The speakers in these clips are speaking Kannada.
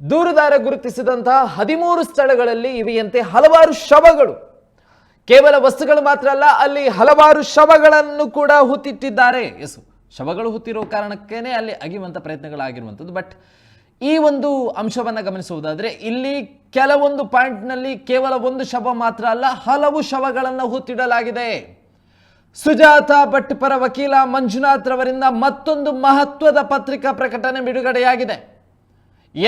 ದೂರುದಾರ ಗುರುತಿಸಿದಂತಹ ಹದಿಮೂರು ಸ್ಥಳಗಳಲ್ಲಿ ಇವೆಯಂತೆ ಹಲವಾರು ಶವಗಳು. ಕೇವಲ ವಸ್ತುಗಳು ಮಾತ್ರ ಅಲ್ಲ, ಅಲ್ಲಿ ಹಲವಾರು ಶವಗಳನ್ನು ಕೂಡ ಹುತ್ತಿಟ್ಟಿದ್ದಾರೆ. ಎಸು ಶವಗಳು ಹುತ್ತಿರೋ ಕಾರಣಕ್ಕೇನೆ ಅಲ್ಲಿ ಅಗಿಯುವಂಥ ಪ್ರಯತ್ನಗಳಾಗಿರುವಂಥದ್ದು. ಬಟ್ ಈ ಒಂದು ಅಂಶವನ್ನು ಗಮನಿಸುವುದಾದರೆ, ಇಲ್ಲಿ ಕೆಲವೊಂದು ಪಾಯಿಂಟ್ನಲ್ಲಿ ಕೇವಲ ಒಂದು ಶವ ಮಾತ್ರ ಅಲ್ಲ, ಹಲವು ಶವಗಳನ್ನು ಹುತ್ತಿಡಲಾಗಿದೆ. ಸುಜಾತ ಭಟ್ ಪರ ವಕೀಲ ಮಂಜುನಾಥ್ ರವರಿಂದ ಮತ್ತೊಂದು ಮಹತ್ವದ ಪತ್ರಿಕಾ ಪ್ರಕಟಣೆ ಬಿಡುಗಡೆಯಾಗಿದೆ.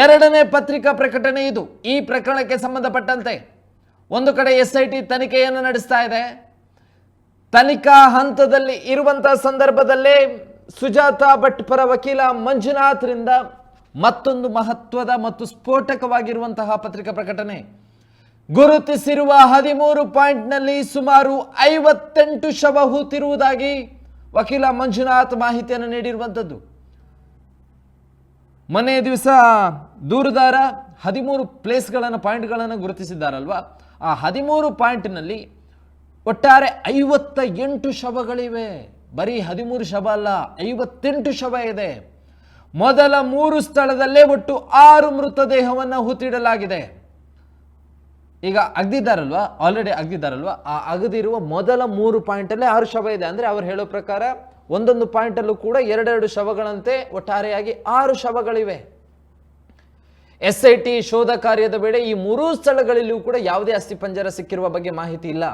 ಎರಡನೇ ಪತ್ರಿಕಾ ಪ್ರಕಟಣೆ ಇದು. ಈ ಪ್ರಕರಣಕ್ಕೆ ಸಂಬಂಧಪಟ್ಟಂತೆ ಒಂದು ಕಡೆ ಎಸ್ ಐ ಟಿ ತನಿಖೆಯನ್ನು ನಡೆಸ್ತಾ ಇದೆ. ತನಿಖಾ ಹಂತದಲ್ಲಿ ಇರುವಂತಹ ಸಂದರ್ಭದಲ್ಲೇ ಸುಜಾತಾ ಭಟ್ ಪರ ವಕೀಲ ಮಂಜುನಾಥ್ರಿಂದ ಮತ್ತೊಂದು ಮಹತ್ವದ ಮತ್ತು ಸ್ಫೋಟಕವಾಗಿರುವಂತಹ ಪತ್ರಿಕಾ ಪ್ರಕಟಣೆ. ಗುರುತಿಸಿರುವ ಹದಿಮೂರು ಪಾಯಿಂಟ್ನಲ್ಲಿ ಸುಮಾರು ಐವತ್ತೆಂಟು ಶವ ಹೂತಿರುವುದಾಗಿ ವಕೀಲ ಮಂಜುನಾಥ್ ಮಾಹಿತಿಯನ್ನು ನೀಡಿರುವಂಥದ್ದು ಮೊನ್ನೆ ದಿವಸ ದೂರುದಾರ ಹದಿಮೂರು ಪ್ಲೇಸ್ಗಳನ್ನು, ಪಾಯಿಂಟ್ಗಳನ್ನು ಗುರುತಿಸಿದ್ದಾರಲ್ವಾ? ಆ ಹದಿಮೂರು ಪಾಯಿಂಟ್ನಲ್ಲಿ ಒಟ್ಟಾರೆ ಐವತ್ತ ಎಂಟು ಶವಗಳಿವೆ. ಬರೀ ಹದಿಮೂರು ಶವ ಅಲ್ಲ, ಐವತ್ತೆಂಟು ಶವ ಇದೆ. ಮೊದಲ ಮೂರು ಸ್ಥಳದಲ್ಲೇ ಒಟ್ಟು ಆರು ಮೃತದೇಹವನ್ನು ಹೂತಿಡಲಾಗಿದೆ ಈಗ ಅಗ್ದಿದ್ದಾರಲ್ವಾ? ಆಲ್ರೆಡಿ ಅಗ್ದಿದ್ದಾರಲ್ವಾ? ಆ ಅಗದಿರುವ ಮೊದಲ ಮೂರು ಪಾಯಿಂಟಲ್ಲೇ ಆರು ಶವ ಇದೆ. ಅಂದರೆ ಅವ್ರು ಹೇಳೋ ಪ್ರಕಾರ ಒಂದೊಂದು ಪಾಯಿಂಟಲ್ಲೂ ಕೂಡ ಎರಡೆರಡು ಶವಗಳಂತೆ ಒಟ್ಟಾರೆಯಾಗಿ ಆರು ಶವಗಳಿವೆ. ಎಸ್ ಐ ಟಿ ಶೋಧ ಕಾರ್ಯದ ವೇಳೆ ಈ ಮೂರೂ ಸ್ಥಳಗಳಲ್ಲಿಯೂ ಕೂಡ ಯಾವುದೇ ಅಸ್ಥಿಪಂಜರ ಸಿಕ್ಕಿರುವ ಬಗ್ಗೆ ಮಾಹಿತಿ ಇಲ್ಲ.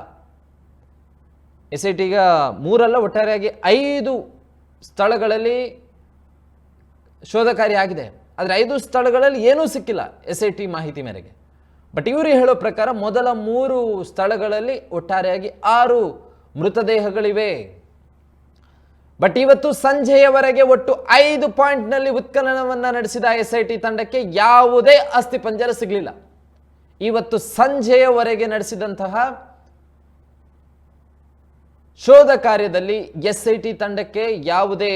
ಎಸ್ ಐ ಟಿಗ ಮೂರಲ್ಲ, ಒಟ್ಟಾರೆಯಾಗಿ ಐದು ಸ್ಥಳಗಳಲ್ಲಿ ಶೋಧ ಕಾರ್ಯ ಆಗಿದೆ. ಆದರೆ ಐದು ಸ್ಥಳಗಳಲ್ಲಿ ಏನೂ ಸಿಕ್ಕಿಲ್ಲ ಎಸ್ ಐ ಟಿ ಮಾಹಿತಿ ಮೇರೆಗೆ. ಬಟ್ ಇವರು ಹೇಳೋ ಪ್ರಕಾರ ಮೊದಲ ಮೂರು ಸ್ಥಳಗಳಲ್ಲಿ ಒಟ್ಟಾರೆಯಾಗಿ ಆರು ಮೃತದೇಹಗಳಿವೆ. ಬಟ್ ಇವತ್ತು ಸಂಜೆಯವರೆಗೆ ಒಟ್ಟು ಐದು ಪಾಯಿಂಟ್ನಲ್ಲಿ ಉತ್ಖನನವನ್ನು ನಡೆಸಿದ ಎಸ್ ಐ ಟಿ ತಂಡಕ್ಕೆ ಯಾವುದೇ ಅಸ್ಥಿಪಂಜರ ಸಿಗಲಿಲ್ಲ. ಇವತ್ತು ಸಂಜೆಯವರೆಗೆ ನಡೆಸಿದಂತಹ ಶೋಧ ಕಾರ್ಯದಲ್ಲಿ ಎಸ್ ಐ ಟಿ ತಂಡಕ್ಕೆ ಯಾವುದೇ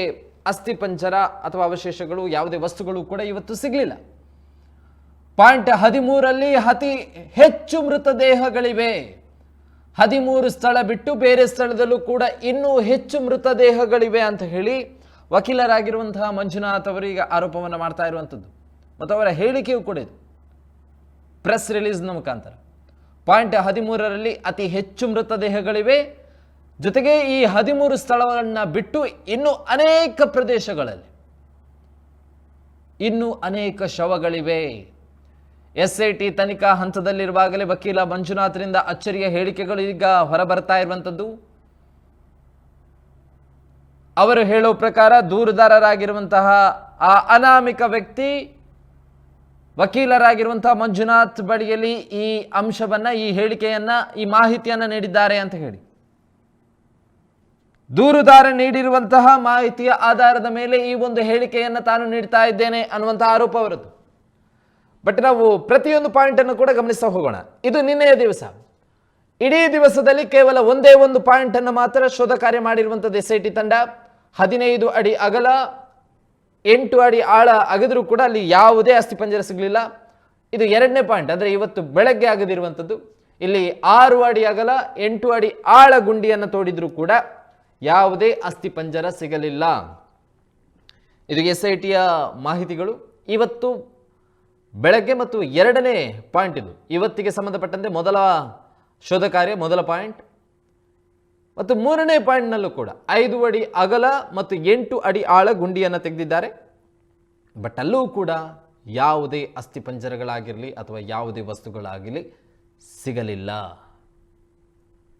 ಅಸ್ಥಿಪಂಜರ ಅಥವಾ ಅವಶೇಷಗಳು, ಯಾವುದೇ ವಸ್ತುಗಳು ಕೂಡ ಇವತ್ತು ಸಿಗಲಿಲ್ಲ. ಪಾಯಿಂಟ್ ಹದಿಮೂರಲ್ಲಿ ಅತಿ ಹೆಚ್ಚು ಮೃತದೇಹಗಳಿವೆ. ಹದಿಮೂರು ಸ್ಥಳ ಬಿಟ್ಟು ಬೇರೆ ಸ್ಥಳದಲ್ಲೂ ಕೂಡ ಇನ್ನೂ ಹೆಚ್ಚು ಮೃತದೇಹಗಳಿವೆ ಅಂತ ಹೇಳಿ ವಕೀಲರಾಗಿರುವಂತಹ ಮಂಜುನಾಥ್ ಅವರು ಈಗ ಆರೋಪವನ್ನು ಮಾಡ್ತಾ ಇರುವಂಥದ್ದು. ಮತ್ತು ಅವರ ಹೇಳಿಕೆಯೂ ಕೂಡ ಇದು. ಪ್ರೆಸ್ ರಿಲೀಸ್ನ ಮುಖಾಂತರ. ಪಾಯಿಂಟ್ ಹದಿಮೂರರಲ್ಲಿ ಅತಿ ಹೆಚ್ಚು ಮೃತದೇಹಗಳಿವೆ. ಜೊತೆಗೆ ಈ ಹದಿಮೂರು ಸ್ಥಳವನ್ನು ಬಿಟ್ಟು ಇನ್ನು ಅನೇಕ ಪ್ರದೇಶಗಳಲ್ಲಿ. ಇನ್ನೂ ಅನೇಕ ಶವಗಳಿವೆ. ಎಸ್ ಐ ಟಿ ತನಿಖಾ ಹಂತದಲ್ಲಿರುವಾಗಲೇ ವಕೀಲ ಮಂಜುನಾಥ್ರಿಂದ ಅಚ್ಚರಿಯ ಹೇಳಿಕೆಗಳು ಈಗ ಹೊರಬರ್ತಾ ಇರುವಂಥದ್ದು. ಅವರು ಹೇಳೋ ಪ್ರಕಾರ ದೂರುದಾರರಾಗಿರುವಂತಹ ಆ ಅನಾಮಿಕ ವ್ಯಕ್ತಿ, ವಕೀಲರಾಗಿರುವಂತಹ ಮಂಜುನಾಥ್ ಬಳಿಯಲ್ಲಿ ಈ ಅಂಶವನ್ನ, ಈ ಹೇಳಿಕೆಯನ್ನ, ಈ ಮಾಹಿತಿಯನ್ನ ನೀಡಿದ್ದಾರೆ ಅಂತ ಹೇಳಿ. ದೂರುದಾರ ನೀಡಿರುವಂತಹ ಮಾಹಿತಿಯ ಆಧಾರದ ಮೇಲೆ ಈ ಒಂದು ಹೇಳಿಕೆಯನ್ನು ತಾನು ನೀಡ್ತಾ ಇದ್ದೇನೆ ಅನ್ನುವಂತಹ ಆರೋಪ ಅವರದ್ದು. ಬಟ್ ನಾವು ಪ್ರತಿಯೊಂದು ಪಾಯಿಂಟನ್ನು ಕೂಡ ಗಮನಿಸ್ತಾ ಹೋಗೋಣ. ಇದು ನಿನ್ನೆಯ ದಿವಸ. ಇಡೀ ದಿವಸದಲ್ಲಿ ಕೇವಲ ಒಂದೇ ಒಂದು ಪಾಯಿಂಟನ್ನು ಮಾತ್ರ ಶೋಧ ಕಾರ್ಯ ಮಾಡಿರುವಂಥದ್ದು ಎಸ್ ಐ ಟಿ ತಂಡ. ಹದಿನೈದು ಅಡಿ ಅಗಲ, ಎಂಟು ಅಡಿ ಆಳ ಅಗದರೂ ಕೂಡ ಅಲ್ಲಿ ಯಾವುದೇ ಅಸ್ಥಿಪಂಜರ ಸಿಗಲಿಲ್ಲ. ಇದು ಎರಡನೇ ಪಾಯಿಂಟ್, ಅಂದರೆ ಇವತ್ತು ಬೆಳಗ್ಗೆ ಆಗದಿರುವಂಥದ್ದು ಇಲ್ಲಿ ಆರು ಅಡಿ ಅಗಲ, ಎಂಟು ಅಡಿ ಆಳ ಗುಂಡಿಯನ್ನು ತೋಡಿದರೂ ಕೂಡ ಯಾವುದೇ ಅಸ್ಥಿಪಂಜರ ಸಿಗಲಿಲ್ಲ. ಇದು ಎಸ್ ಐ ಟಿಯ ಮಾಹಿತಿಗಳು. ಇವತ್ತು ಬೆಳಗ್ಗೆ ಮತ್ತು ಎರಡನೇ ಪಾಯಿಂಟ್ ಇದು. ಇವತ್ತಿಗೆ ಸಂಬಂಧಪಟ್ಟಂತೆ ಮೊದಲ ಶೋಧ ಕಾರ್ಯ, ಮೊದಲ ಪಾಯಿಂಟ್. ಮತ್ತು ಮೂರನೇ ಪಾಯಿಂಟ್ನಲ್ಲೂ ಕೂಡ ಐದು ಅಡಿ ಅಗಲ ಮತ್ತು ಎಂಟು ಅಡಿ ಆಳ ಗುಂಡಿಯನ್ನು ತೆಗೆದಿದ್ದಾರೆ. ಬಟ್ ಅಲ್ಲೂ ಕೂಡ ಯಾವುದೇ ಅಸ್ಥಿಪಂಜರಗಳಾಗಿರಲಿ ಅಥವಾ ಯಾವುದೇ ವಸ್ತುಗಳಾಗಿರಲಿ ಸಿಗಲಿಲ್ಲ.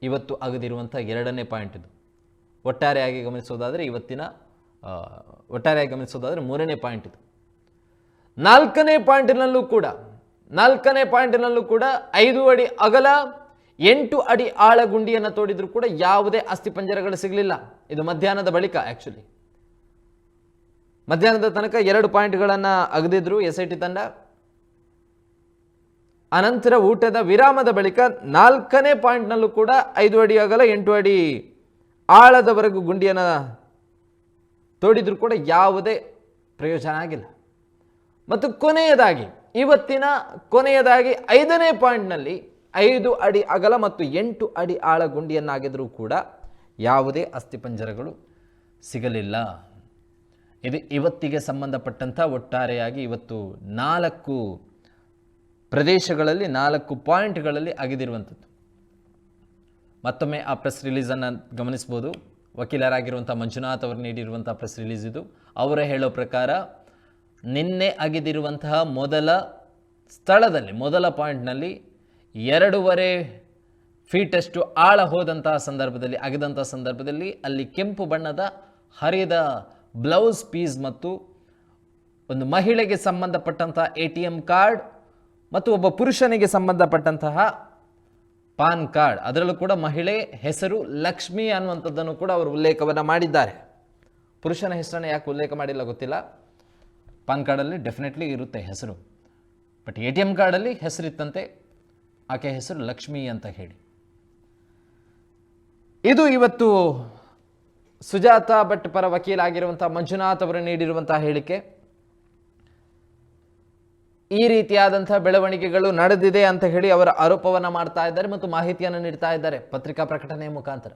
ಇವತ್ತು ಅಗದಿರುವಂಥ ಎರಡನೇ ಪಾಯಿಂಟ್ ಇದು. ಒಟ್ಟಾರೆಯಾಗಿ ಗಮನಿಸೋದಾದರೆ ಇವತ್ತಿನ ಒಟ್ಟಾರೆಯಾಗಿ ಗಮನಿಸೋದಾದರೆ ಮೂರನೇ ಪಾಯಿಂಟ್ ಇದು. ನಾಲ್ಕನೇ ಪಾಯಿಂಟ್ನಲ್ಲೂ ಕೂಡ, ನಾಲ್ಕನೇ ಪಾಯಿಂಟ್ನಲ್ಲೂ ಕೂಡ ಐದು ಅಡಿ ಅಗಲ, ಎಂಟು ಅಡಿ ಆಳ ಗುಂಡಿಯನ್ನು ತೋಡಿದ್ರು ಕೂಡ ಯಾವುದೇ ಅಸ್ಥಿಪಂಜರಗಳು ಸಿಗಲಿಲ್ಲ. ಇದು ಮಧ್ಯಾಹ್ನದ ಬಳಿಕ ಆ್ಯಕ್ಚುಲಿ ಮಧ್ಯಾಹ್ನದ ತನಕ ಎರಡು ಪಾಯಿಂಟ್ಗಳನ್ನು ಅಗದಿದ್ರು ಎಸ್ ಐ ಟಿ ತಂಡ. ಅನಂತರ ಊಟದ ವಿರಾಮದ ಬಳಿಕ ನಾಲ್ಕನೇ ಪಾಯಿಂಟ್ನಲ್ಲೂ ಕೂಡ ಐದು ಅಡಿ ಅಗಲ, ಎಂಟು ಅಡಿ ಆಳದವರೆಗೂ ಗುಂಡಿಯನ್ನು ತೋಡಿದ್ರು ಕೂಡ ಯಾವುದೇ ಪ್ರಯೋಜನ ಆಗಿಲ್ಲ. ಮತ್ತು ಕೊನೆಯದಾಗಿ, ಇವತ್ತಿನ ಕೊನೆಯದಾಗಿ ಐದನೇ ಪಾಯಿಂಟ್ನಲ್ಲಿ ಐದು ಅಡಿ ಅಗಲ ಮತ್ತು ಎಂಟು ಅಡಿ ಆಳ ಗುಂಡಿಯನ್ನಾಗಿದ್ರೂ ಕೂಡ ಯಾವುದೇ ಅಸ್ಥಿಪಂಜರಗಳು ಸಿಗಲಿಲ್ಲ. ಇದು ಇವತ್ತಿಗೆ ಸಂಬಂಧಪಟ್ಟಂಥ ಒಟ್ಟಾರೆಯಾಗಿ ಇವತ್ತು ನಾಲ್ಕು ಪ್ರದೇಶಗಳಲ್ಲಿ, ನಾಲ್ಕು ಪಾಯಿಂಟ್ಗಳಲ್ಲಿ ಅಗೆದಿರುವಂಥದ್ದು. ಮತ್ತೊಮ್ಮೆ ಆ ಪ್ರೆಸ್ ರಿಲೀಸನ್ನು ಗಮನಿಸ್ಬೋದು. ವಕೀಲರಾಗಿರುವಂಥ ಮಂಜುನಾಥ್ ಅವರು ನೀಡಿರುವಂಥ ಪ್ರೆಸ್ ರಿಲೀಸ್ ಇದು. ಅವರೇ ಹೇಳೋ ಪ್ರಕಾರ ನಿನ್ನೆ ಅಗೆದಿರುವಂತಹ ಮೊದಲ ಸ್ಥಳದಲ್ಲಿ, ಮೊದಲ ಪಾಯಿಂಟ್ನಲ್ಲಿ ಎರಡೂವರೆ ಫೀಟಷ್ಟು ಆಳ ಹೋದಂತಹ ಸಂದರ್ಭದಲ್ಲಿ, ಅಗೆದಂತಹ ಸಂದರ್ಭದಲ್ಲಿ ಅಲ್ಲಿ ಕೆಂಪು ಬಣ್ಣದ ಹರಿದ ಬ್ಲೌಸ್ ಪೀಸ್ ಮತ್ತು ಒಂದು ಮಹಿಳೆಗೆ ಸಂಬಂಧಪಟ್ಟಂತಹ ಎ ಟಿ ಎಂ ಕಾರ್ಡ್ ಮತ್ತು ಒಬ್ಬ ಪುರುಷನಿಗೆ ಸಂಬಂಧಪಟ್ಟಂತಹ ಪಾನ್ ಕಾರ್ಡ್. ಅದರಲ್ಲೂ ಕೂಡ ಮಹಿಳೆ ಹೆಸರು ಲಕ್ಷ್ಮಿ ಅನ್ನುವಂಥದ್ದನ್ನು ಕೂಡ ಅವರು ಉಲ್ಲೇಖವನ್ನು ಮಾಡಿದ್ದಾರೆ. ಪುರುಷನ ಹೆಸರನ್ನು ಯಾಕೆ ಉಲ್ಲೇಖ ಮಾಡಿಲ್ಲ ಗೊತ್ತಿಲ್ಲ. ಪಾನ್ ಕಾರ್ಡಲ್ಲಿ ಡೆಫಿನೆಟ್ಲಿ ಇರುತ್ತೆ ಹೆಸರು. ಬಟ್ ಎ ಟಿ ಎಂ ಕಾರ್ಡಲ್ಲಿ ಹೆಸರಿತ್ತಂತೆ, ಆಕೆ ಹೆಸರು ಲಕ್ಷ್ಮಿ ಅಂತ ಹೇಳಿ. ಇದು ಇವತ್ತು ಸುಜಾತ ಭಟ್ ಪರ ವಕೀಲಾಗಿರುವಂಥ ಮಂಜುನಾಥ್ ಅವರು ನೀಡಿರುವಂತಹ ಹೇಳಿಕೆ. ಈ ರೀತಿಯಾದಂತಹ ಬೆಳವಣಿಗೆಗಳು ನಡೆದಿದೆ ಅಂತ ಹೇಳಿ ಅವರ ಆರೋಪವನ್ನು ಮಾಡ್ತಾ ಇದ್ದಾರೆ ಮತ್ತು ಮಾಹಿತಿಯನ್ನು ನೀಡ್ತಾ ಇದ್ದಾರೆ ಪತ್ರಿಕಾ ಪ್ರಕಟಣೆಯ ಮುಖಾಂತರ.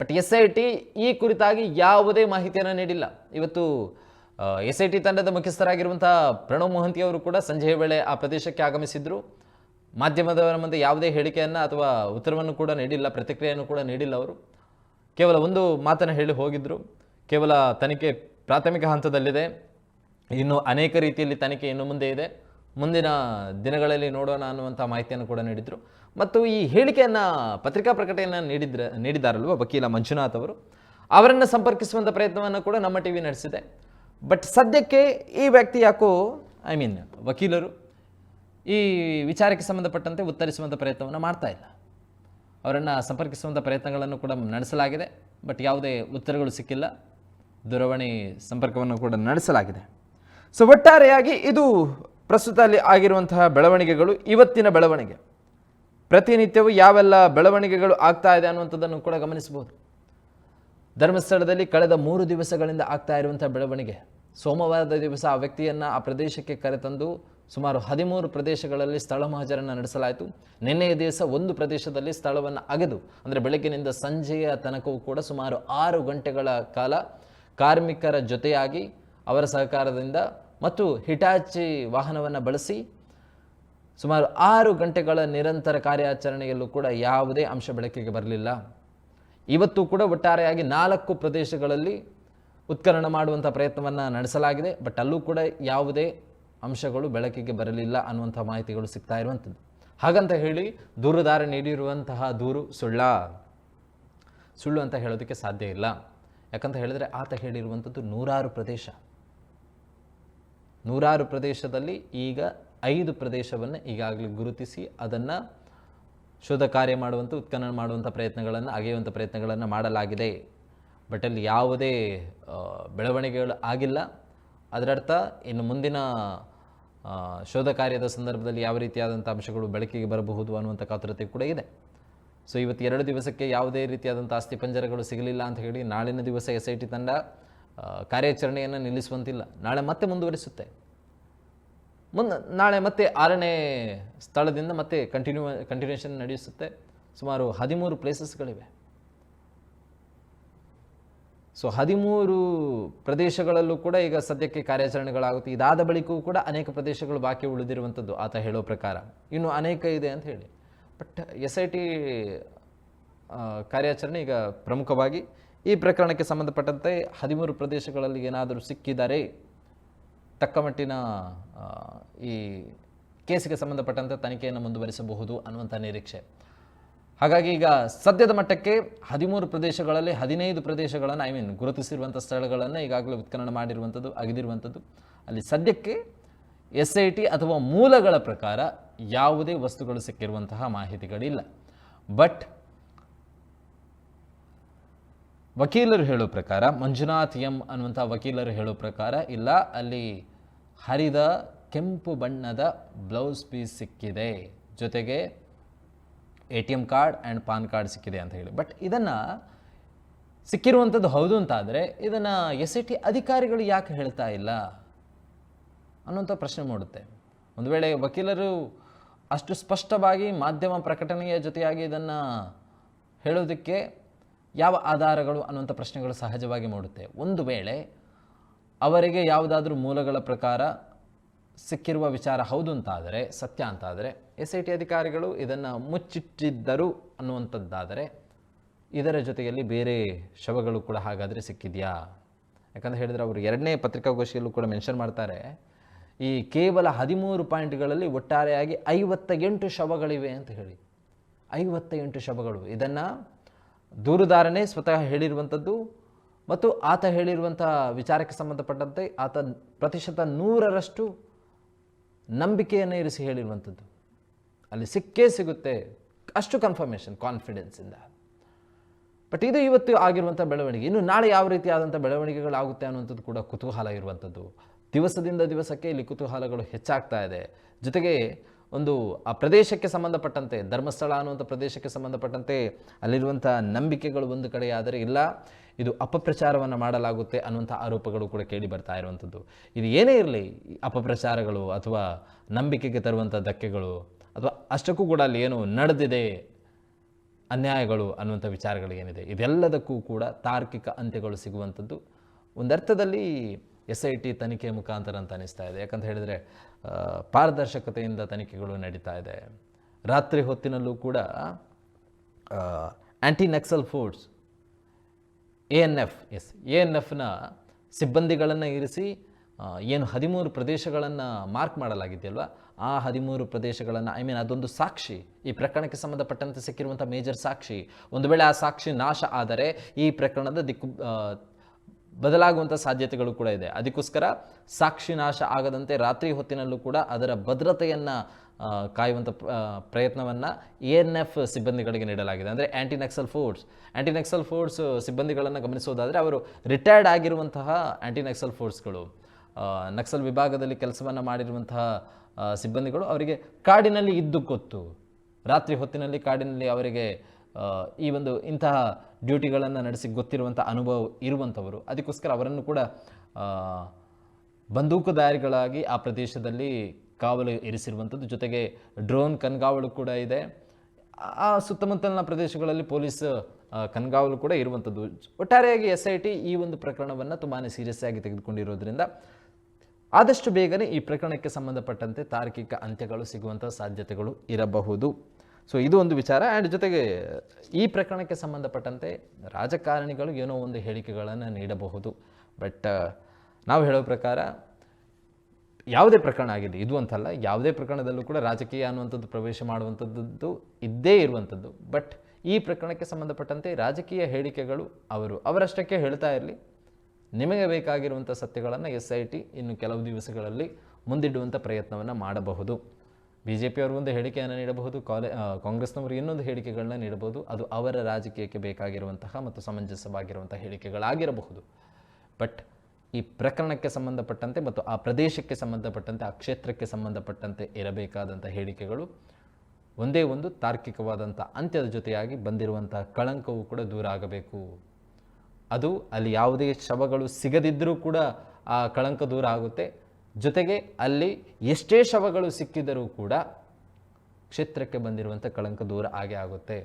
ಬಟ್ ಎಸ್ ಐ ಟಿ ಈ ಕುರಿತಾಗಿ ಯಾವುದೇ ಮಾಹಿತಿಯನ್ನು ನೀಡಿಲ್ಲ. ಇವತ್ತು ಎಸ್ ಐ ಟಿ ತಂಡದ ಮುಖ್ಯಸ್ಥರಾಗಿರುವಂತಹ ಪ್ರಣವ್ ಮೊಹಂತಿ ಅವರು ಕೂಡ ಸಂಜೆಯ ವೇಳೆ ಆ ಪ್ರದೇಶಕ್ಕೆ ಆಗಮಿಸಿದ್ರು. ಮಾಧ್ಯಮದವರ ಮುಂದೆ ಯಾವುದೇ ಹೇಳಿಕೆಯನ್ನು ಅಥವಾ ಉತ್ತರವನ್ನು ಕೂಡ ನೀಡಿಲ್ಲ, ಪ್ರತಿಕ್ರಿಯೆಯನ್ನು ಕೂಡ ನೀಡಿಲ್ಲ ಅವರು. ಕೇವಲ ಒಂದು ಮಾತನ್ನು ಹೇಳಿ ಹೋಗಿದ್ರು. ಕೇವಲ ತನಿಖೆ ಪ್ರಾಥಮಿಕ ಹಂತದಲ್ಲಿದೆ. ಇನ್ನು ಅನೇಕ ರೀತಿಯಲ್ಲಿ ತನಿಖೆ ಇನ್ನು ಮುಂದೆ ಇದೆ. ಮುಂದಿನ ದಿನಗಳಲ್ಲಿ ನೋಡೋಣ ಅನ್ನುವಂಥ ಮಾಹಿತಿಯನ್ನು ಕೂಡ ನೀಡಿದರು. ಮತ್ತು ಈ ಹೇಳಿಕೆಯನ್ನು, ಪತ್ರಿಕಾ ಪ್ರಕಟಣೆಯನ್ನು ನೀಡಿದ್ರ ನೀಡಿದ್ದಾರಲ್ವ ವಕೀಲ ಮಂಜುನಾಥ್ ಅವರು? ಅವರನ್ನು ಸಂಪರ್ಕಿಸುವಂಥ ಪ್ರಯತ್ನವನ್ನು ಕೂಡ ನಮ್ಮ ಟಿ ವಿ ನಡೆಸಿದೆ. ಬಟ್ ಸದ್ಯಕ್ಕೆ ಈ ವ್ಯಕ್ತಿ ಯಾಕೋ ಐ ಮೀನ್ ವಕೀಲರು ಈ ವಿಚಾರಕ್ಕೆ ಸಂಬಂಧಪಟ್ಟಂತೆ ಉತ್ತರಿಸುವಂಥ ಪ್ರಯತ್ನವನ್ನು ಮಾಡ್ತಾ ಇಲ್ಲ. ಅವರನ್ನು ಸಂಪರ್ಕಿಸುವಂಥ ಪ್ರಯತ್ನಗಳನ್ನು ಕೂಡ ನಡೆಸಲಾಗಿದೆ. ಬಟ್ ಯಾವುದೇ ಉತ್ತರಗಳು ಸಿಕ್ಕಿಲ್ಲ. ದೂರವಾಣಿ ಸಂಪರ್ಕವನ್ನು ಕೂಡ ನಡೆಸಲಾಗಿದೆ. ಸೊ ಒಟ್ಟಾರೆಯಾಗಿ ಇದು ಪ್ರಸ್ತುತ ಅಲ್ಲಿ ಆಗಿರುವಂತಹ ಬೆಳವಣಿಗೆಗಳು, ಇವತ್ತಿನ ಬೆಳವಣಿಗೆ. ಪ್ರತಿನಿತ್ಯವೂ ಯಾವೆಲ್ಲ ಬೆಳವಣಿಗೆಗಳು ಆಗ್ತಾ ಇದೆ ಅನ್ನುವಂಥದ್ದನ್ನು ಕೂಡ ಗಮನಿಸಬಹುದು. ಧರ್ಮಸ್ಥಳದಲ್ಲಿ ಕಳೆದ ಮೂರು ದಿವಸಗಳಿಂದ ಆಗ್ತಾ ಇರುವಂಥ ಬೆಳವಣಿಗೆ. ಸೋಮವಾರದ ದಿವಸ ಆ ವ್ಯಕ್ತಿಯನ್ನು ಆ ಪ್ರದೇಶಕ್ಕೆ ಕರೆತಂದು ಸುಮಾರು ಹದಿಮೂರು ಪ್ರದೇಶಗಳಲ್ಲಿ ಸ್ಥಳ ಮಹಜರನ್ನು ನಡೆಸಲಾಯಿತು. ನಿನ್ನೆಯ ದಿವಸ ಒಂದು ಪ್ರದೇಶದಲ್ಲಿ ಸ್ಥಳವನ್ನು ಅಗೆದು, ಅಂದರೆ ಬೆಳಗ್ಗಿನಿಂದ ಸಂಜೆಯ ತನಕವೂ ಕೂಡ ಸುಮಾರು ಆರು ಗಂಟೆಗಳ ಕಾಲ ಕಾರ್ಮಿಕರ ಜೊತೆಯಾಗಿ ಅವರ ಸಹಕಾರದಿಂದ ಮತ್ತು ಹಿಟಾಚಿ ವಾಹನವನ್ನು ಬಳಸಿ ಸುಮಾರು ಆರು ಗಂಟೆಗಳ ನಿರಂತರ ಕಾರ್ಯಾಚರಣೆಯಲ್ಲೂ ಕೂಡ ಯಾವುದೇ ಅಂಶ ಬೆಳಕಿಗೆ ಬರಲಿಲ್ಲ. ಇವತ್ತು ಕೂಡ ಒಟ್ಟಾರೆಯಾಗಿ ನಾಲ್ಕು ಪ್ರದೇಶಗಳಲ್ಲಿ ಉತ್ಖನನ ಮಾಡುವಂಥ ಪ್ರಯತ್ನವನ್ನು ನಡೆಸಲಾಗಿದೆ. ಬಟ್ ಅಲ್ಲೂ ಕೂಡ ಯಾವುದೇ ಅಂಶಗಳು ಬೆಳಕಿಗೆ ಬರಲಿಲ್ಲ ಅನ್ನುವಂಥ ಮಾಹಿತಿಗಳು ಸಿಗ್ತಾ ಇರುವಂಥದ್ದು. ಹಾಗಂತ ಹೇಳಿ ದೂರುದಾರ ನೀಡಿರುವಂತಹ ದೂರು ಸುಳ್ಳ. ಸುಳ್ಳು ಅಂತ ಹೇಳೋದಕ್ಕೆ ಸಾಧ್ಯ ಇಲ್ಲ. ಯಾಕಂತ ಹೇಳಿದರೆ ಆತ ಹೇಳಿರುವಂಥದ್ದು ನೂರಾರು ಪ್ರದೇಶ. ನೂರಾರು ಪ್ರದೇಶದಲ್ಲಿ ಈಗ ಐದು ಪ್ರದೇಶವನ್ನು ಈಗಾಗಲೇ ಗುರುತಿಸಿ ಅದನ್ನು ಶೋಧ ಕಾರ್ಯ ಮಾಡುವಂಥ ಉತ್ಖನನ ಮಾಡುವಂಥ ಪ್ರಯತ್ನಗಳನ್ನು ಅಗೆಯುವಂಥ ಪ್ರಯತ್ನಗಳನ್ನು ಮಾಡಲಾಗಿದೆ. ಬಟ್ ಅಲ್ಲಿ ಯಾವುದೇ ಬೆಳವಣಿಗೆಗಳು ಆಗಿಲ್ಲ. ಅದರರ್ಥ, ಇನ್ನು ಮುಂದಿನ ಶೋಧ ಕಾರ್ಯದ ಸಂದರ್ಭದಲ್ಲಿ ಯಾವ ರೀತಿಯಾದಂಥ ಅಂಶಗಳು ಬೆಳಕಿಗೆ ಬರಬಹುದು ಅನ್ನುವಂಥ ಕಾತುರತೆ ಕೂಡ ಇದೆ. ಸೊ ಇವತ್ತು ಎರಡು ದಿವಸಕ್ಕೆ ಯಾವುದೇ ರೀತಿಯಾದಂಥ ಆಸ್ತಿ ಪಂಜರಗಳು ಸಿಗಲಿಲ್ಲ ಅಂತ ಹೇಳಿ ನಾಳಿನ ದಿವಸ ಎಸ್ ಐ ಟಿ ತಂಡ ಕಾರ್ಯಾಚರಣೆಯನ್ನು ನಿಲ್ಲಿಸುವಂತಿಲ್ಲ. ನಾಳೆ ಮತ್ತೆ ಮುಂದುವರಿಸುತ್ತೆ. ಮುಂದೆ ನಾಳೆ ಮತ್ತೆ ಆರನೇ ಸ್ಥಳದಿಂದ ಮತ್ತೆ ಕಂಟಿನ್ಯೂ ಕಂಟಿನ್ಯೂಷನ್ ನಡೆಸುತ್ತೆ ಸುಮಾರು ಹದಿಮೂರು ಪ್ಲೇಸಸ್ಗಳಿವೆ ಸೊ ಹದಿಮೂರು ಪ್ರದೇಶಗಳಲ್ಲೂ ಕೂಡ ಈಗ ಸದ್ಯಕ್ಕೆ ಕಾರ್ಯಾಚರಣೆಗಳಾಗುತ್ತೆ. ಇದಾದ ಬಳಿಕವೂ ಕೂಡ ಅನೇಕ ಪ್ರದೇಶಗಳು ಬಾಕಿ ಉಳಿದಿರುವಂಥದ್ದು ಆತ ಹೇಳೋ ಪ್ರಕಾರ. ಇನ್ನು ಅನೇಕ ಇದೆ ಅಂತ ಹೇಳಿ. ಬಟ್ ಎಸ್ ಐ ಟಿ ಕಾರ್ಯಾಚರಣೆ ಈಗ ಪ್ರಮುಖವಾಗಿ ಈ ಪ್ರಕರಣಕ್ಕೆ ಸಂಬಂಧಪಟ್ಟಂತೆ ಹದಿಮೂರು ಪ್ರದೇಶಗಳಲ್ಲಿ ಏನಾದರೂ ಸಿಕ್ಕಿದರೆ? ತಕ್ಕ ಮಟ್ಟಿನ ಆ, ಈ ಕೇಸಿಗೆ ಸಂಬಂಧಪಟ್ಟಂತೆ ತನಿಖೆಯನ್ನು ಮುಂದುವರಿಸಬಹುದು ಅನ್ನುವಂಥ ನಿರೀಕ್ಷೆ. ಹಾಗಾಗಿ ಈಗ ಸದ್ಯದ ಮಟ್ಟಕ್ಕೆ ಹದಿಮೂರು ಪ್ರದೇಶಗಳಲ್ಲಿ ಹದಿನೈದು ಪ್ರದೇಶಗಳನ್ನು ಐ ಮೀನ್ ಗುರುತಿಸಿರುವಂಥ ಸ್ಥಳಗಳನ್ನು ಈಗಾಗಲೇ ಉತ್ಖನನ ಮಾಡಿರುವಂಥದ್ದು ಅಗೆದಿರುವಂಥದ್ದು. ಅಲ್ಲಿ ಸದ್ಯಕ್ಕೆ ಎಸ್ ಐ ಟಿ ಅಥವಾ ಮೂಲಗಳ ಪ್ರಕಾರ ಯಾವುದೇ ವಸ್ತುಗಳು ಸಿಕ್ಕಿರುವಂತಹ ಮಾಹಿತಿಗಳಿಲ್ಲ. ಬಟ್ ವಕೀಲರು ಹೇಳೋ ಪ್ರಕಾರ ಮಂಜುನಾಥ್ ಎಂ ಅನ್ನುವಂಥ ವಕೀಲರು ಹೇಳೋ ಪ್ರಕಾರ ಇಲ್ಲ ಅಲ್ಲಿ ಹರಿದ ಕೆಂಪು ಬಣ್ಣದ ಬ್ಲೌಸ್ ಪೀಸ್ ಸಿಕ್ಕಿದೆ. ಜೊತೆಗೆ A T M card and PAN card ಸಿಕ್ಕಿದೆ ಅಂತ ಹೇಳಿ. ಬಟ್ ಇದನ್ನು ಸಿಕ್ಕಿರುವಂಥದ್ದು ಹೌದು ಅಂತಾದರೆ ಇದನ್ನು ಎಸ್ ಐ ಟಿ ಅಧಿಕಾರಿಗಳು ಯಾಕೆ ಹೇಳ್ತಾ ಇಲ್ಲ? ಅನ್ನೋಂಥ ಪ್ರಶ್ನೆ ಮೂಡುತ್ತೆ. ಒಂದು ವೇಳೆ ವಕೀಲರು ಅಷ್ಟು ಸ್ಪಷ್ಟವಾಗಿ ಮಾಧ್ಯಮ ಪ್ರಕಟಣೆಯ ಜೊತೆಯಾಗಿ ಇದನ್ನು ಹೇಳೋದಕ್ಕೆ ಯಾವ ಆಧಾರಗಳು ಅನ್ನುವಂಥ ಪ್ರಶ್ನೆಗಳು ಸಹಜವಾಗಿ ಮೂಡುತ್ತೆ. ಒಂದು ವೇಳೆ ಅವರಿಗೆ ಯಾವುದಾದ್ರೂ ಮೂಲಗಳ ಪ್ರಕಾರ ಸಿಕ್ಕಿರುವ ವಿಚಾರ ಹೌದು ಅಂತಾದರೆ, ಸತ್ಯ ಅಂತಾದರೆ ಎಸ್ ಐ ಟಿ ಅಧಿಕಾರಿಗಳು ಇದನ್ನು ಮುಚ್ಚಿಟ್ಟಿದ್ದರು ಅನ್ನುವಂಥದ್ದಾದರೆ, ಇದರ ಜೊತೆಯಲ್ಲಿ ಬೇರೆ ಶವಗಳು ಕೂಡ ಹಾಗಾದರೆ ಸಿಕ್ಕಿದೆಯಾ? ಯಾಕಂದರೆ ಹೇಳಿದರೆ ಅವರು ಎರಡನೇ ಪತ್ರಿಕಾಗೋಷ್ಠಿಯಲ್ಲೂ ಕೂಡ ಮೆನ್ಷನ್ ಮಾಡ್ತಾರೆ, ಈ ಕೇವಲ ಹದಿಮೂರು ಪಾಯಿಂಟ್ಗಳಲ್ಲಿ ಒಟ್ಟಾರೆಯಾಗಿ ಐವತ್ತ ಎಂಟು ಶವಗಳಿವೆ ಅಂತ ಹೇಳಿ. ಐವತ್ತ ಎಂಟು ಶವಗಳು. ಇದನ್ನು ದೂರುದಾರನೇ ಸ್ವತಃ ಹೇಳಿರುವಂಥದ್ದು ಮತ್ತು ಆತ ಹೇಳಿರುವಂಥ ವಿಚಾರಕ್ಕೆ ಸಂಬಂಧಪಟ್ಟಂತೆ ಆತ ಪ್ರತಿಶತ ನೂರರಷ್ಟು ನಂಬಿಕೆಯನ್ನು ಇರಿಸಿ ಹೇಳಿರುವಂಥದ್ದು. ಅಲ್ಲಿ ಸಿಕ್ಕೇ ಸಿಗುತ್ತೆ ಅಷ್ಟು ಕನ್ಫರ್ಮೇಷನ್ ಕಾನ್ಫಿಡೆನ್ಸಿಂದ ಬಟ್ ಇದು ಇವತ್ತು ಆಗಿರುವಂಥ ಬೆಳವಣಿಗೆ. ಇನ್ನು ನಾಳೆ ಯಾವ ರೀತಿಯಾದಂಥ ಬೆಳವಣಿಗೆಗಳಾಗುತ್ತೆ ಅನ್ನುವಂಥದ್ದು ಕೂಡ ಕುತೂಹಲ ಇರುವಂಥದ್ದು. ದಿವಸದಿಂದ ದಿವಸಕ್ಕೆ ಇಲ್ಲಿ ಕುತೂಹಲಗಳು ಹೆಚ್ಚಾಗ್ತಾ ಇದೆ. ಜೊತೆಗೆ ಒಂದು ಆ ಪ್ರದೇಶಕ್ಕೆ ಸಂಬಂಧಪಟ್ಟಂತೆ, ಧರ್ಮಸ್ಥಳ ಅನ್ನುವಂಥ ಪ್ರದೇಶಕ್ಕೆ ಸಂಬಂಧಪಟ್ಟಂತೆ ಅಲ್ಲಿರುವಂಥ ನಂಬಿಕೆಗಳು ಒಂದು ಕಡೆಯಾದರೆ ಇಲ್ಲ, ಇದು ಅಪಪ್ರಚಾರವನ್ನು ಮಾಡಲಾಗುತ್ತೆ ಅನ್ನುವಂಥ ಆರೋಪಗಳು ಕೂಡ ಕೇಳಿ ಬರ್ತಾ ಇರುವಂಥದ್ದು. ಇದು ಏನೇ ಇರಲಿ ಅಪಪ್ರಚಾರಗಳು ಅಥವಾ ನಂಬಿಕೆಗೆ ತರುವಂಥ ಧಕ್ಕೆಗಳು ಅಥವಾ ಅಷ್ಟಕ್ಕೂ ಕೂಡ ಅಲ್ಲಿ ಏನು ನಡೆದಿದೆ, ಅನ್ಯಾಯಗಳು ಅನ್ನುವಂಥ ವಿಚಾರಗಳು ಏನಿದೆ, ಇದೆಲ್ಲದಕ್ಕೂ ಕೂಡ ತಾರ್ಕಿಕ ಅಂತ್ಯಗಳು ಸಿಗುವಂಥದ್ದು. ಒಂದರ್ಥದಲ್ಲಿ ಎಸ್ ಐ ಟಿ ತನಿಖೆ ಮುಖಾಂತರ ಅಂತ ಅನಿಸ್ತಾ ಇದೆ. ಯಾಕಂತ ಹೇಳಿದರೆ ಪಾರದರ್ಶಕತೆಯಿಂದ ತನಿಖೆಗಳು ನಡೀತಾ ಇದೆ. ರಾತ್ರಿ ಹೊತ್ತಿನಲ್ಲೂ ಕೂಡ anti Naxal force A N F, S, A N ಎಫ್ನ ಸಿಬ್ಬಂದಿಗಳನ್ನು ಇರಿಸಿ ಏನು ಹದಿಮೂರು ಪ್ರದೇಶಗಳನ್ನು ಮಾರ್ಕ್ ಮಾಡಲಾಗಿದೆಯಲ್ವ? ಆ ಹದಿಮೂರು ಪ್ರದೇಶಗಳನ್ನು ಐ ಮೀನ್ ಅದೊಂದು ಸಾಕ್ಷಿ, ಈ ಪ್ರಕರಣಕ್ಕೆ ಸಂಬಂಧಪಟ್ಟಂತೆ ಸಿಕ್ಕಿರುವಂಥ ಮೇಜರ್ ಸಾಕ್ಷಿ. ಒಂದು ವೇಳೆ ಆ ಸಾಕ್ಷಿ ನಾಶ ಆದರೆ ಈ ಪ್ರಕರಣದ ದಿಕ್ಕು ಬದಲಾಗುವಂಥ ಸಾಧ್ಯತೆಗಳು ಕೂಡ ಇದೆ. ಅದಕ್ಕೋಸ್ಕರ ಸಾಕ್ಷಿ ನಾಶ ಆಗದಂತೆ ರಾತ್ರಿ ಹೊತ್ತಿನಲ್ಲೂ ಕೂಡ ಅದರ ಭದ್ರತೆಯನ್ನು ಕಾಯುವಂಥ ಪ್ರಯತ್ನವನ್ನು ಎ ಎನ್ ಎಫ್ ಸಿಬ್ಬಂದಿಗಳಿಗೆ ನೀಡಲಾಗಿದೆ. ಅಂದರೆ anti Naxal force anti Naxal force ಸಿಬ್ಬಂದಿಗಳನ್ನು ಗಮನಿಸೋದಾದರೆ ಅವರು ರಿಟೈರ್ಡ್ ಆಗಿರುವಂತಹ ಆ್ಯಂಟಿ ನಕ್ಸಲ್ ಫೋರ್ಸ್ಗಳು ನಕ್ಸಲ್ ವಿಭಾಗದಲ್ಲಿ ಕೆಲಸವನ್ನು ಮಾಡಿರುವಂತಹ ಸಿಬ್ಬಂದಿಗಳು ಅವರಿಗೆ ಕಾಡಿನಲ್ಲಿ ಇದ್ದು ಗೊತ್ತು ರಾತ್ರಿ ಹೊತ್ತಿನಲ್ಲಿ ಕಾಡಿನಲ್ಲಿ ಅವರಿಗೆ ಈ ಒಂದು ಇಂತಹ ಡ್ಯೂಟಿಗಳನ್ನು ನಡೆಸಿ ಗೊತ್ತಿರುವಂಥ ಅನುಭವ ಇರುವಂಥವರು, ಅದಕ್ಕೋಸ್ಕರ ಅವರನ್ನು ಕೂಡ ಬಂದೂಕುದಾರಿಗಳಾಗಿ ಆ ಪ್ರದೇಶದಲ್ಲಿ ಕಾವಲು ಇರಿಸಿರುವಂಥದ್ದು. ಜೊತೆಗೆ ಡ್ರೋನ್ ಕಣ್ಗಾವಲು ಕೂಡ ಇದೆ. ಆ- ಸುತ್ತಮುತ್ತಲಿನ ಪ್ರದೇಶಗಳಲ್ಲಿ ಪೊಲೀಸ್ ಕಣ್ಗಾವಲು ಕೂಡ ಇರುವಂಥದ್ದು. ಒಟ್ಟಾರೆಯಾಗಿ ಎಸ್ ಐ ಟಿ ಈ ಒಂದು ಪ್ರಕರಣವನ್ನು ತುಂಬಾ ಸೀರಿಯಸ್ ಆಗಿ ತೆಗೆದುಕೊಂಡಿರೋದ್ರಿಂದ ಆದಷ್ಟು ಬೇಗನೆ ಈ ಪ್ರಕರಣಕ್ಕೆ ಸಂಬಂಧಪಟ್ಟಂತೆ ತಾರ್ಕಿಕ ಅಂತ್ಯಗಳು ಸಿಗುವಂಥ ಸಾಧ್ಯತೆಗಳು ಇರಬಹುದು. ಸೊ ಇದು ಒಂದು ವಿಚಾರ. ಆ್ಯಂಡ್ ಜೊತೆಗೆ, ಈ ಪ್ರಕರಣಕ್ಕೆ ಸಂಬಂಧಪಟ್ಟಂತೆ ರಾಜಕಾರಣಿಗಳು ಏನೋ ಒಂದು ಹೇಳಿಕೆಗಳನ್ನು ನೀಡಬಹುದು. ಬಟ್ ನಾವು ಹೇಳೋ ಪ್ರಕಾರ, ಯಾವುದೇ ಪ್ರಕರಣ ಆಗಿದೆ, ಇದು ಅಂತಲ್ಲ, ಯಾವುದೇ ಪ್ರಕರಣದಲ್ಲೂ ಕೂಡ ರಾಜಕೀಯ ಅನ್ನುವಂಥದ್ದು, ಪ್ರವೇಶ ಮಾಡುವಂಥದ್ದು ಇದ್ದೇ ಇರುವಂಥದ್ದು. ಬಟ್ ಈ ಪ್ರಕರಣಕ್ಕೆ ಸಂಬಂಧಪಟ್ಟಂತೆ ರಾಜಕೀಯ ಹೇಳಿಕೆಗಳು ಅವರು ಅವರಷ್ಟಕ್ಕೆ ಹೇಳ್ತಾ ಇರಲಿ. ನಿಮಗೆ ಬೇಕಾಗಿರುವಂಥ ಸತ್ಯಗಳನ್ನು ಎಸ್ ಐ ಟಿ ಇನ್ನು ಕೆಲವು ದಿವಸಗಳಲ್ಲಿ ಮುಂದಿಡುವಂಥ ಪ್ರಯತ್ನವನ್ನು ಮಾಡಬಹುದು. ಬಿ ಜೆ ಪಿಯವರು ಒಂದು ಹೇಳಿಕೆಯನ್ನು ನೀಡಬಹುದು, ಕಾಲೇ ಕಾಂಗ್ರೆಸ್ನವರು ಇನ್ನೊಂದು ಹೇಳಿಕೆಗಳನ್ನ ನೀಡಬಹುದು, ಅದು ಅವರ ರಾಜಕೀಯಕ್ಕೆ ಬೇಕಾಗಿರುವಂತಹ ಮತ್ತು ಸಮಂಜಸವಾಗಿರುವಂತಹ ಹೇಳಿಕೆಗಳಾಗಿರಬಹುದು. ಬಟ್ ಈ ಪ್ರಕರಣಕ್ಕೆ ಸಂಬಂಧಪಟ್ಟಂತೆ ಮತ್ತು ಆ ಪ್ರದೇಶಕ್ಕೆ ಸಂಬಂಧಪಟ್ಟಂತೆ, ಆ ಕ್ಷೇತ್ರಕ್ಕೆ ಸಂಬಂಧಪಟ್ಟಂತೆ ಇರಬೇಕಾದಂಥ ಹೇಳಿಕೆಗಳು ಒಂದೇ ಒಂದು ತಾರ್ಕಿಕವಾದಂಥ ಅಂತ್ಯದ ಜೊತೆಯಾಗಿ ಬಂದಿರುವಂಥ ಕಳಂಕವು ಕೂಡ ದೂರ ಆಗಬೇಕು. ಅದು ಅಲ್ಲಿ ಯಾವುದೇ ಶವಗಳು ಸಿಗದಿದ್ದರೂ ಕೂಡ ಆ ಕಳಂಕ ದೂರ ಆಗುತ್ತೆ. ಜೊತೆಗೆ ಅಲ್ಲಿ ಎಷ್ಟೇ ಶವಗಳು ಸಿಕ್ಕಿದರೂ ಕೂಡ ಕ್ಷೇತ್ರಕ್ಕೆ ಬಂದಿರುವಂಥ ಕಳಂಕ ದೂರ ಆಗೇ ಆಗುತ್ತೆ.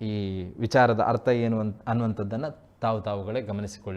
ಈ ವಿಚಾರದ ಅರ್ಥ ಏನು ಅಂತ ಅನ್ನುವಂಥದ್ದನ್ನು ತಾವು ತಾವುಗಳೇ ಗಮನಿಸಿಕೊಳ್ಳಿ.